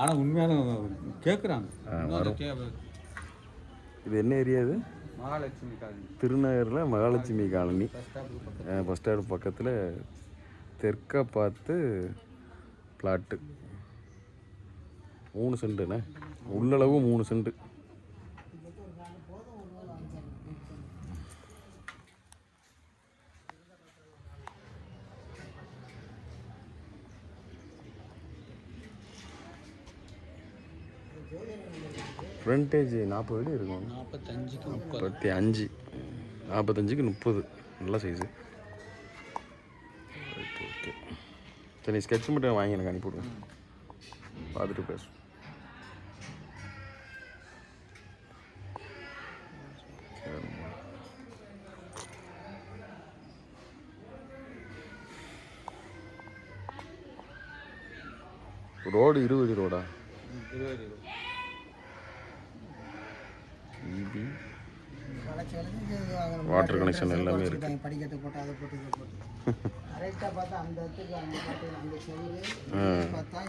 ஆனால் உண்மையான கேட்குறாங்க இது என்ன ஏரியா இது? மகாலட்சுமி காலனி. திருநகரில் மகாலட்சுமி காலனி. பஸ் ஸ்டாண்ட் பக்கத்தில். தெற்க பார்த்து பிளாட்டு. மூணு சென்ட்டுண்ணே உள்ளளவு மூணு சென்ட்டு ஃப்ரண்டேஜ் நாற்பது அடி இருக்கும். நாற்பத்தஞ்சுக்கு முப்பத்தி அஞ்சு நாற்பத்தஞ்சுக்கு முப்பது. நல்ல சைஸு ஓகே சரி நீ ஸ்கெட்ச் மட்டும் வாங்கி எனக்கு அனுப்பிவிடுங்க பார்த்துட்டு பேசுவோம். ரோடு இருபது ரோடா வளர்ச்சி வாட்டர் கனெக்ஷன் எல்லாமே இருக்கு. படிக்கட்டு போட்டு அதை போட்டு இதை போட்டு கரெக்டாக பார்த்தா அந்த இடத்துக்கு அந்த அந்த ஆ. பார்த்தா